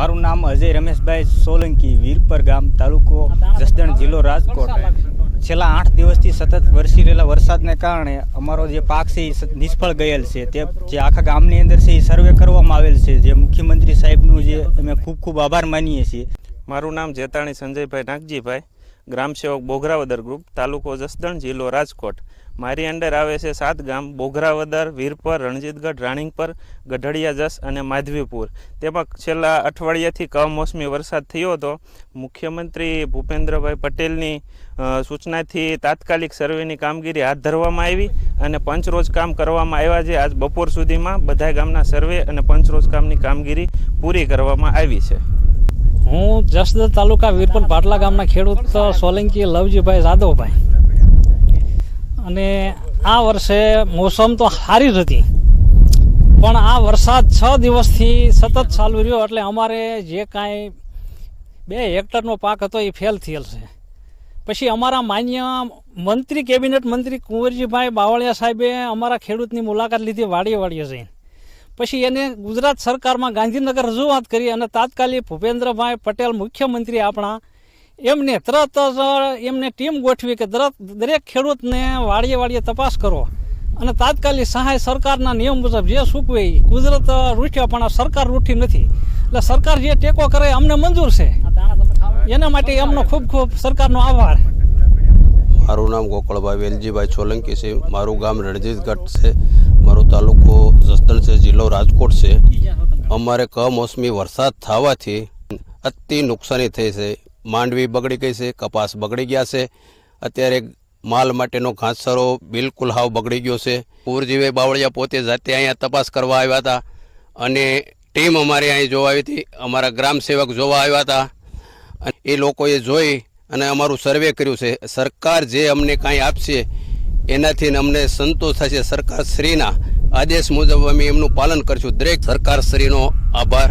મારું નામ અજય રમેશભાઈ સોલંકી વીરપર ગામ તાલુકો જસદણ જિલ્લો રાજકોટ. છેલ્લા આઠ દિવસથી સતત વરસી રહેલા વરસાદને કારણે અમારો જે પાક છે એ નિષ્ફળ ગયેલ છે. તે જે આખા ગામની અંદર છે એ સર્વે કરવામાં આવેલ છે. જે મુખ્યમંત્રી સાહેબનું જે અમે ખૂબ ખૂબ આભાર માનીએ છીએ. મારું નામ જેતાણી સંજયભાઈ નાગજીભાઈ. ગ્રામ સેવક બોઘરાવદર ગ્રુપ, તાલુકો જસદણ જિલ્લો રાજકોટ. મારી અંડર આવે છે સાત ગામ, બોઘરાવદર, વીરપર, રણજીતગઢ રાણીંગપર ગઢડિયા જસ અને માધવીપુર. તેમાં છેલ્લા અઠવાડિયાથી કમોસમી વરસાદ થયો હતો. મુખ્યમંત્રી ભૂપેન્દ્રભાઈ પટેલની સૂચનાથી તાત્કાલિક સર્વેની કામગીરી હાથ ધરવામાં આવી અને પંચરોજ કામ કરવામાં આવ્યા છે. આજ બપોર સુધીમાં બધા ગામના સર્વે અને પંચરોજ કામની કામગીરી પૂરી કરવામાં આવી છે. હું જસદણ તાલુકા વીરપર પાટલા ગામના ખેડૂત સોલંકી લવજીભાઈ જાદવભાઈ. અને આ વર્ષે મોસમ તો સારી જ હતી. પણ આ વરસાદ છ દિવસથી સતત ચાલુ રહ્યો એટલે અમારે જે કાંઈ બે હેક્ટરનો પાક હતો એ ફેલ થયેલ છે. પછી અમારા માન્ય મંત્રી, કેબિનેટ મંત્રી કુંવરજીભાઈ બાવળિયા સાહેબે અમારા ખેડૂતની મુલાકાત લીધી, વાડીએ વાડીએ જઈને. પછી એને ગુજરાત સરકારમાં ગાંધીનગર રજૂઆત કરી અને તાત્કાલિક ભૂપેન્દ્રભાઈ પટેલ મુખ્યમંત્રી આપણા એમને તરત જ એમને ટીમ ગોઠવી કે દરેક દરેક ખેડૂતને વાળીએ વાડીએ તપાસ કરો. અને તાત્કાલિક સહાય સરકારના નિયમ મુજબ જે સૂકવે એ ગુજરાત રૂઠ્યા પણ આ સરકાર રૂઠી નથી. એટલે સરકાર જે ટેકો કરે અમને મંજૂર છે. એના માટે એમનો ખૂબ ખૂબ સરકારનો આભાર. મારું નામ ગોકળભાઈ વેલજીભાઈ સોલંકી છે. મારું ગામ રણજીતગઢ છે. મારો તાલુકો જસદણ છે, જિલ્લો રાજકોટ છે. અમારે કમોસમી વરસાદ થવાથી અતિ નુકસાની થઈ છે. માંડવી બગડી ગઈ છે, કપાસ બગડી ગયા છે. અત્યારે માલ માટેનો ઘાસચારો બિલકુલ હાવ બગડી ગયો છે. પૂરજીવે બાવળિયા પોતે જાતે અહીંયા તપાસ કરવા આવ્યા હતા અને ટીમ અમારે અહીં જોવા આવી હતી. અમારા ગ્રામ સેવક જોવા આવ્યા હતા. એ લોકોએ જોઈ અને અમારું સર્વે કર્યું છે. સરકાર જે અમને કાંઈ આપશે એનાથી અમને સંતોષ થશે. સરકાર શ્રીના આદેશ મુજબ અમે એમનું પાલન કરશું. દરેક સરકાર શ્રીનો આભાર.